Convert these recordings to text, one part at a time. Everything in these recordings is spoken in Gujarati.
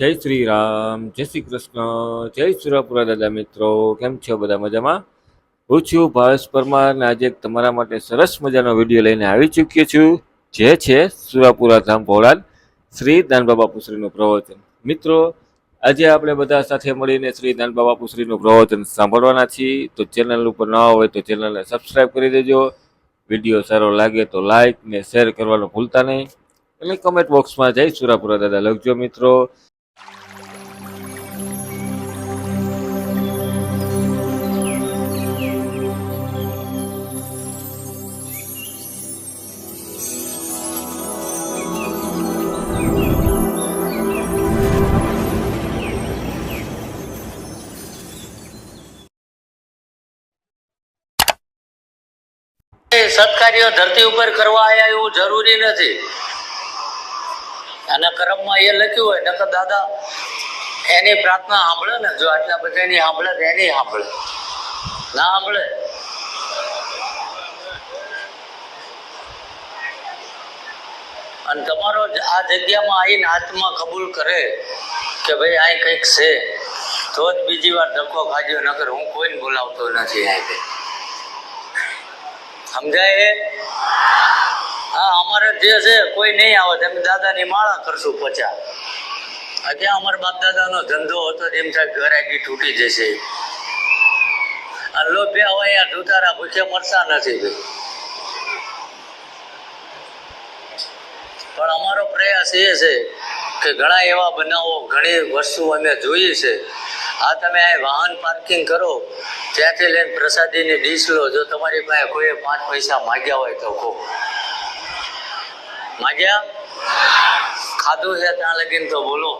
જય શ્રી રામ, જય શ્રી કૃષ્ણ, જય સુરાપુરા દાદા મિત્રો, કેમ છો બધા મજામાં? હું છું ભાવેશ પરમાર અને આજે તમારા માટે સરસ મજાનો વીડિયો લઈને આવી ચૂક્યો છું. જે છે સુરાપુરા ધામ ભોળાદ શ્રી દાનબાબા પુશ્રીનું પ્રવચન. મિત્રો, આજે આપણે બધા સાથે મળીને શ્રી દાનબાબા પુશ્રીનું પ્રવચન સાંભળવાના છીએ. તો ચેનલ ઉપર ન હોય તો ચેનલને સબસ્ક્રાઈબ કરી દેજો. વીડિયો સારો લાગે તો લાઇક ને શેર કરવાનું ભૂલતા નહીં. અને કમેન્ટ બોક્સમાં જય સુરાપુરા દાદા લખજો મિત્રો. એ ધરતી ઉપર કરવા આવ્યા એવું જરૂરી નથી. અને કર્મમાં એ લખ્યું હોય, નકર દાદા, એની પ્રાર્થના સાંભળે ને, જો આટલા બધા એની સાંભળે તો એની સાંભળે. ના સાંભળે. અને તમારો આ જગ્યામાં આવીને આત્મા કબૂલ કરે કે ભાઈ અહીં કંઈક છે. તો જ બીજી વાર ધક્કો ખાજો નકર હું કોઈને બોલાવતો નથી અહીં સમજાય હા અમારે જે છે, કોઈ નહીં આવે. તમે દાદાની માળા કરશું પચા અત્યારે અમારા બાપ દાદાનો ધંધો હતો એમ થાય ઘર આગી તૂટી જશે. આ લોભ્યા હોય અહીંયા ધૂતારા ભૂખે મરતા નથી ભાઈ. પણ અમારો પ્રયાસ એ છે કે ઘણા એવા બનાવો, ઘણી વસ્તુ અમે જોઈ છે. આ તમે આ વાહન પાર્કિંગ કરો ત્યાંથી લઈને પ્રસાદીની ડીશ લો જો તમારી પાસે કોઈ પાંચ પૈસા માગ્યા હોય તો કહો. માગ્યા? ખાધું છે ત્યાં લગીને તો બોલો.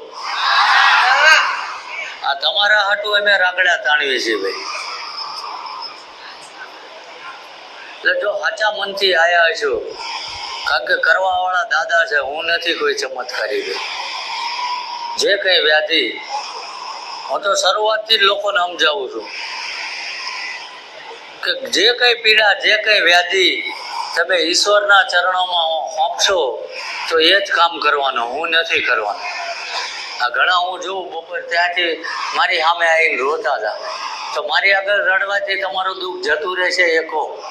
આ તમારા હાટું અમે રાગડા તાણીએ છીએ ભાઈ. એટલે જો સાચા મનથી આયા છો કારણ કે કરવા વાળા દાદા છે, હું નથી કોઈ ચમત્કારી ભાઈ. જે કઈ વ્યાધિ, હું તો શરૂઆતથી જ લોકોને સમજાવું છું. જે કઈ પીડા, જે કઈ વ્યાધિ તમે ઈશ્વરના ચરણોમાં આપશો તો એ જ કામ કરવાનું, હું નથી કરવાનું. આ ઘણા હું જોઉં, બપોર ત્યાંથી મારી સામે આવીને રોતા હતા. તો મારી આગળ રડવાથી તમારું દુઃખ જતું રહેશે, એ કહો.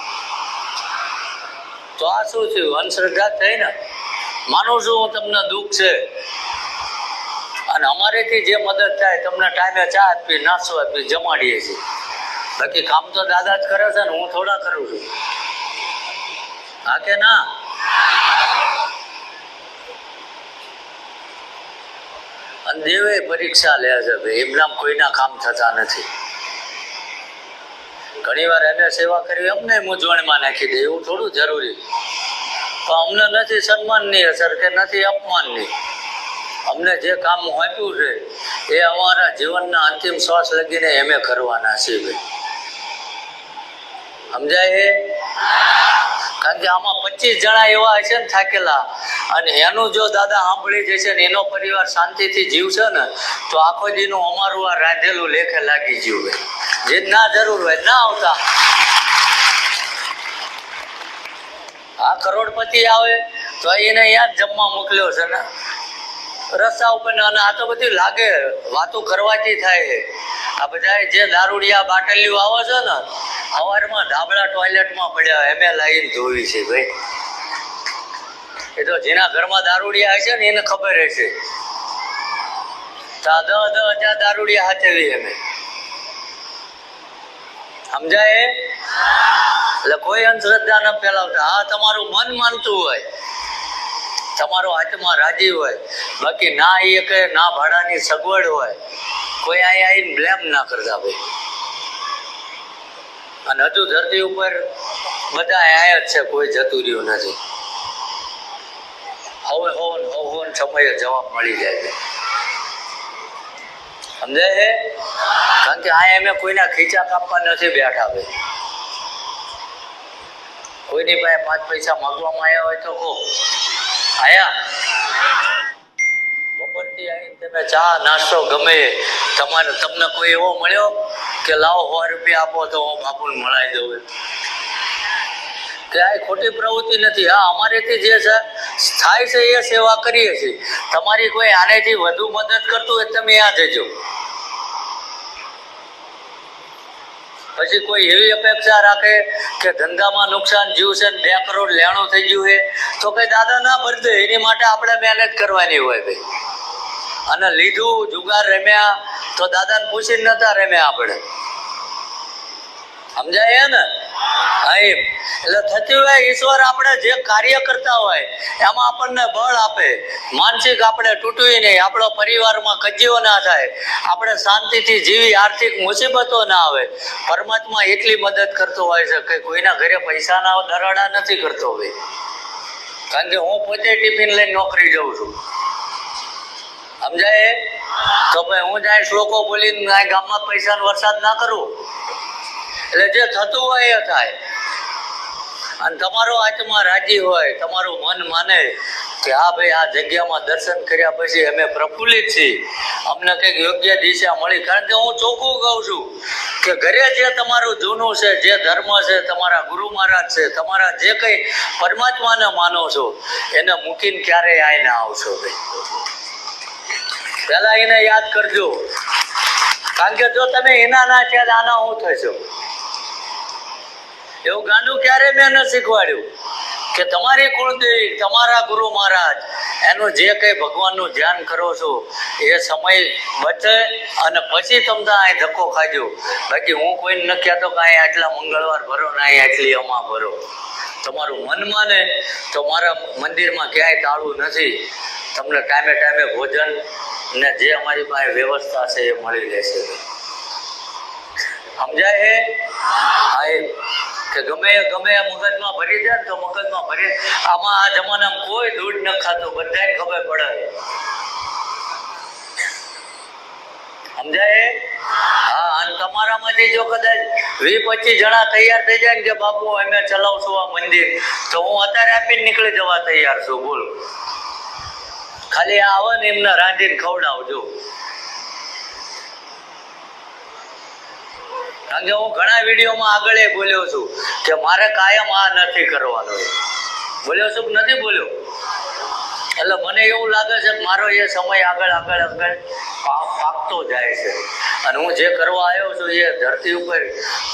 તો આ શું થયું? અંધશ્રદ્ધા થઈ ને? માનું છું તમને દુઃખ છે. અને અમારેથી જે મદદ થાય, તમને ટાઈમે ચા આપી, નાસ્તો આપી, જમાડીએ છીએ. બાકી કામ તો દાદા જ કરે છે ને હું થોડા કરું છું. હા કે ના? અને દેવે પરીક્ષા લે છે ભાઈ, એમનામ કોઈના કામ થતા નથી. ઘણી વાર એને સેવા કરવી અમને મૂંઝવણમાં નાખી દે, એવું થોડું જરૂરી. પણ અમને નથી સન્માનની અસર કે નથી અપમાનની. અમને જે કામ આપ્યું છે એ અમારા જીવનના અંતિમ શ્વાસ લગીને એમે કરવાના છે ભાઈ. સમજાય? કારણ કે આમાં પચીસ જણા એવા હશે ને થાકેલા. અને એનું જો દાદા સાંભળી જશે ને, એનો પરિવાર શાંતિથી જીવશે ને, તો આખો દીનું અમારું આ રાંધેલું લેખે લાગી જીવે જે ના જરૂર હોય, ના આવતા. આ કરોડપતિ આવે, તો એને યાદ જમવા મોકલ્યો છે ને. રસ્તા ઉપર અને આ તો બધી લાગે વાતો કરવાથી થાય આ બધા જે દારૂડિયા બાટલીઓ આવે છે ને સવારમાં ધાબળા ટોયલેટમાં પડ્યા એમે લાઈન ધોવી છે ભાઈ. એ તો જેના ઘરમાં દારૂડિયા હશે ને એને ખબર હશે. તો દ દહ દહ હજાર દારૂડિયા હાચવી અમે સમજાય? એટલે કોઈ અંધશ્રદ્ધા ન ફેલાવતા. હા તમારું મન માનતું હોય. તમારો હાથમાં રાજી હોય, બાકી ના એ કે ના ભાડાની સગવડ હોય, કોઈ અહીંયા આવીને બ્લેમ ના કરતા ભાઈ. અને હજુ ધરતી ઉપર બધા આયા જ છે, કોઈ જતું રહ્યું નથી. હવે હોન હોન સમયે જવાબ મળી જાય છે. સમજાય છે? કારણ કે આ એમે કોઈના ખીચા કાપવા નથી બેઠા ભાઈ. કોઈની પાસે પાંચ પૈસા માગવામાં આવ્યા હોય તો કહો. આયા. બપોરથી આવીને તમે ચા નાસ્તો ગમે તમારે તમને કોઈ એવો મળ્યો કે લાવો સો રૂપિયા આપો તો હું બાપુને મળાઈ દઉં કે આ ખોટી પ્રવૃત્તિ નથી. હા, અમારેથી જે છે, થાય છે એ સેવા કરીએ છીએ. તમારી કોઈ આનેથી વધુ મદદ કરતું હોય તમે યાદ જજો. પછી કોઈ એવી અપેક્ષા રાખે કે ધંધામાં નુકસાન જ્યું છે બે કરોડ લેણું થઈ ગયું છે, તો કઈ દાદા ના ભરી દે, એની માટે આપણે મહેનત કરવાની હોય ભાઈ. અને લીધું, જુગાર રમ્યા, તો દાદાને પૂછીને નતા રમ્યા આપણે. સમજાય ને? હા એટલે થતી હોય ઈશ્વર આપણે જે કાર્ય કરતા હોય, એમાં આપણને બળ આપે. માનસિક આપણે તૂટવી નહીં. આપણો પરિવારમાં કજીઓ ના થાય. આપણે શાંતિથી જીવી, આર્થિક મુસીબતો ના આવે. પરમાત્મા એટલી મદદ કરતો હોય છે કે કોઈના ઘરે પૈસાના દરાડા નથી કરતો હોય કારણ કે હું પોતે ટિફિન લઈને નોકરી જાઉં છું. સમજાય? તો ભાઈ, હું જાય શ્લોકો બોલીને ગામમાં પૈસાનો વરસાદ ના કરું? એટલે જે થતું હોય એ થાય. અને તમારો આત્મા રાજી હોય, તમારું મન માને કે હા ભાઈ, આ જગ્યામાં દર્શન કર્યા પછી અમે પ્રફુલ્લિત છીએ. અમને કંઈક યોગ્ય દિશા મળી. કારણ કે હું ચોખ્ખું કહું છું કે ઘરે જે તમારું જૂનું છે, જે ધર્મ છે, તમારા ગુરુ મહારાજ છે, તમારા જે કંઈ પરમાત્માને માનો છો, એને મૂકીને ક્યારેય આવીને આવશો ભાઈ. પહેલા એને યાદ કરજો. કારણ કે જો તમે એના ના થયા તો આના હું થશો? એવું ગાંડું ક્યારે મેં ન શીખવાડ્યું? કે તમારી કુળદેવી, તમારા ગુરુ મહારાજ, એનું જે કંઈ ભગવાનનું ધ્યાન કરો છો, એ સમય બચે અને પછી તમને અહીં ધક્કો ખાજો. બાકી હું કોઈને ન કહેતો કે અહીં આટલા મંગળવાર ભરો ને અહીં આટલી અમા ભરો. તમારું મન માને, તો મારા મંદિરમાં ક્યાંય તાળું નથી. તમને ટાઈમે ટાઈમે ભોજન ને જે અમારી પાસે વ્યવસ્થા છે એ મળી રહેશે. સમજાય હે? હા કે ગમે ગમે મગજમાં ભરી દે તો મગજમાં ભરી આમાં આ જમાનામાં કોઈ દૂધ ન ખાતું બધાને ખબર પડે. સમજાય? હા, અને તમારામાંથી જો કદાચ વીસ પચીસ જણા તૈયાર થઈ જાય ને કે બાપુ, અમે ચલાવશું આ મંદિર, તો હું અત્યારે આપીને નીકળી જવા તૈયાર છું, બોલ. ખાલી આવો ને એમને રાંધીને ખવડાવજો. કારણ કે હું ઘણા વિડીયોમાં આગળ એ બોલ્યો છું કે મારે કાયમ આ નથી કરવાનું. બોલ્યો છું નથી બોલ્યો? એટલે મને એવું લાગે છે કે મારો એ સમય આગળ આગળ આગળ પાકતો જાય છે. અને હું જે કરવા આવ્યો છું એ ધરતી ઉપર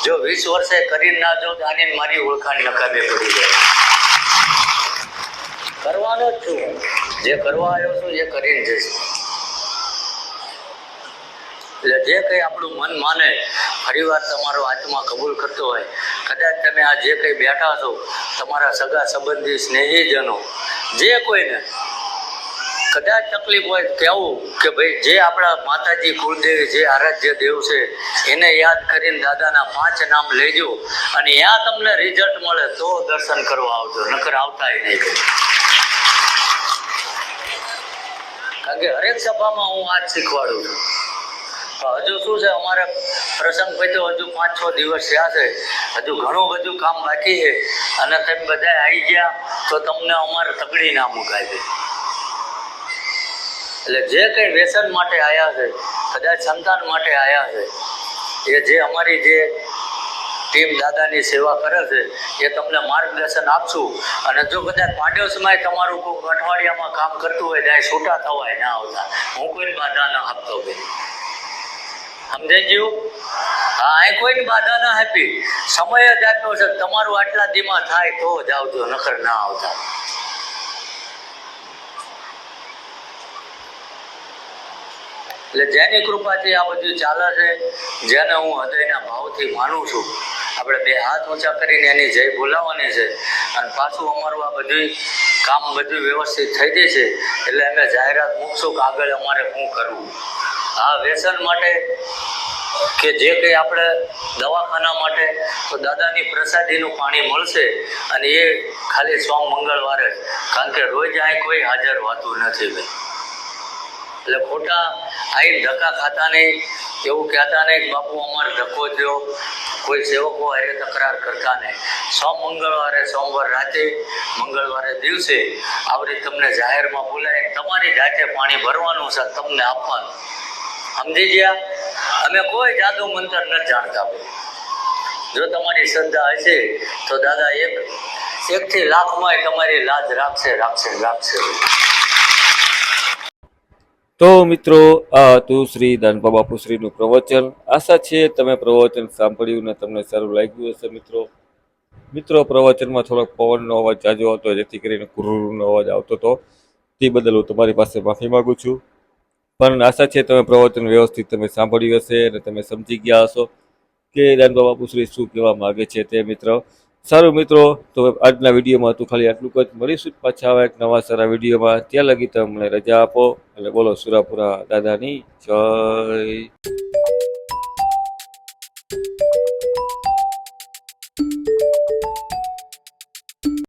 જો વીસ વર્ષે કરી ના જો આની મારી ઓળખાણ નકામી પડી જાય. કરવાનો જ છું. જે કરવા આવ્યો છું એ કરીને જઈશ. એટલે જે કંઈ આપણું મન માને ફરીવાર તમારો આત્મા કબૂલ કરતો હોય. કદાચ તમે આ જે કંઈ બેઠા છો, તમારા સગા સંબંધી સ્નેહીજનો, જે કોઈને, કદાચ તકલીફ હોય કહેવું કે ભાઈ, જે આપણા માતાજી કુળદેવી, જે આરાધ્ય દેવ છે, એને યાદ કરીને દાદાના પાંચ નામ લેજો અને ત્યાં તમને રિઝલ્ટ મળે તો દર્શન કરવા આવજો, નકર આવતા નહીં કારણ કે હરેક સભામાં હું આ જ શીખવાડું છું. હજુ શું છે, અમારે પ્રસંગ પત્યો હજુ પાંચ છ દિવસ થયા છે. હજુ ઘણું બધું કામ બાકી છે. અને તમે બધા આવી ગયા, તો તમને અમારે તગડી ના મુકાય છે. એટલે જે કંઈ વ્યસન માટે આવ્યા છે, કદાચ સંતાન માટે આવ્યા છે, એ જે અમારી જે ટીમ દાદાની સેવા કરે છે, એ તમને માર્ગદર્શન આપશું. અને જો કદાચ પાંડવ સમય તમારું કોઈ અઠવાડિયામાં કામ કરતું હોય, ત્યાં છૂટા થવાય ના આવતા. હું કોઈ બાધા ના આપતો ભાઈ સમજાઈ ગયું? હા કોઈની બાધા ના આપી. સમય જ આપ્યો છે. તમારું આટલા દીમાં થાય તો જ આવજો, નકર ના આવતા. એટલે જેની કૃપાથી આ બધું ચાલે છે, જેને હું હૃદયના ભાવથી માનું છું, આપણે બે હાથ ઊંચા કરીને એની જય બોલાવવાની છે. અને પાછું અમારું આ બધું કામ બધું વ્યવસ્થિત થઈ જશે એટલે અમે જાહેરાત મૂકશું કે આગળ અમારે શું કરવું. આ વ્યસન માટે કે જે કંઈ આપણે દવાખાના માટે તો દાદાની પ્રસાદીનું પાણી મળશે અને એ ખાલી સોમ મંગળવારે કારણ કે રોજ અહીં કોઈ હાજર હોતું નથી ભાઈ એટલે ખોટા અહીં ધક્કા ખાતા નહીં. એવું કહેતા નહીં બાપુ અમારે ધક્કો થયો. કોઈ સેવકો હારે તકરાર કરતા નહીં. સોમ મંગળવારે, સોમવાર રાતે, મંગળવારે દિવસે આવડી તમને જાહેરમાં બોલાય તમારી જાતે પાણી ભરવાનું છે, તમને આપવાનું. સમજી ગયા? અમે કોઈ જાદુ મંત્ર નથી જાણતા જો તમારી શ્રદ્ધા હશે, તો દાદા એક, એકથી લાખમાં તમારી લાજ રાખશે રાખશે રાખશે. તો મિત્રો, આ હતું શ્રી દાનપા બાપુશ્રીનું પ્રવચન. આશા છે તમે પ્રવચન સાંભળ્યું ને તમને સારું લાગ્યું હશે મિત્રો. મિત્રો, પ્રવચનમાં થોડોક પવનનો અવાજ જાજો હતો, જેથી કરીને કુરુનો અવાજ આવતો હતો. તે બદલ હું તમારી પાસે માફી માગું છું. પણ આશા છે તમે પ્રવચન વ્યવસ્થિત તમે સાંભળ્યું હશે અને તમે સમજી ગયા હશો કે દાનબા બાપુશ્રી શું કહેવા માગે છે તે મિત્રો. સારું મિત્રો, તો આજના વિડીયોમાં હતું ખાલી આટલું જ. મળીશું પાછા આવા એક નવા સારા વિડીયોમાં. ત્યાં લગી તમે મને રજા આપો અને બોલો સુરાપુરા દાદાની જય.